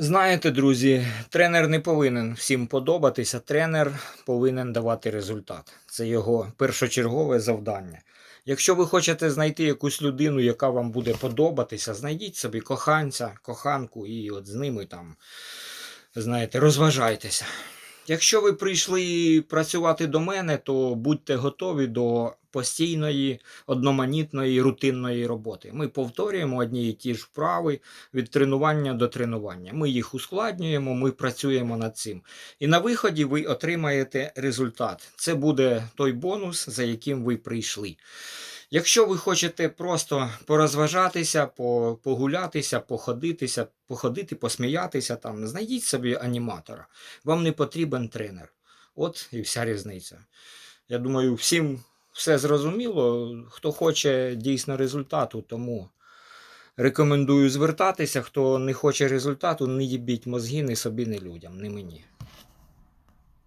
Знаєте, друзі, тренер не повинен всім подобатися. Тренер повинен давати результат. Це його першочергове завдання. Якщо ви хочете знайти якусь людину, яка вам буде подобатися, знайдіть собі коханця, коханку і от з ними там, знаєте, розважайтеся. Якщо ви прийшли працювати до мене, то будьте готові до постійної, одноманітної, рутинної роботи. Ми повторюємо одні і ті ж вправи від тренування до тренування. Ми їх ускладнюємо, ми працюємо над цим. І на виході ви отримаєте результат. Це буде той бонус, за яким ви прийшли. Якщо ви хочете просто порозважатися, погулятися, походитися, походити, посміятися, там, знайдіть собі аніматора. Вам не потрібен тренер. От і вся різниця. Я думаю, всім все зрозуміло. Хто хоче дійсно результату, тому рекомендую звертатися. Хто не хоче результату, не їбіть мозги ні собі, ні людям, ні мені.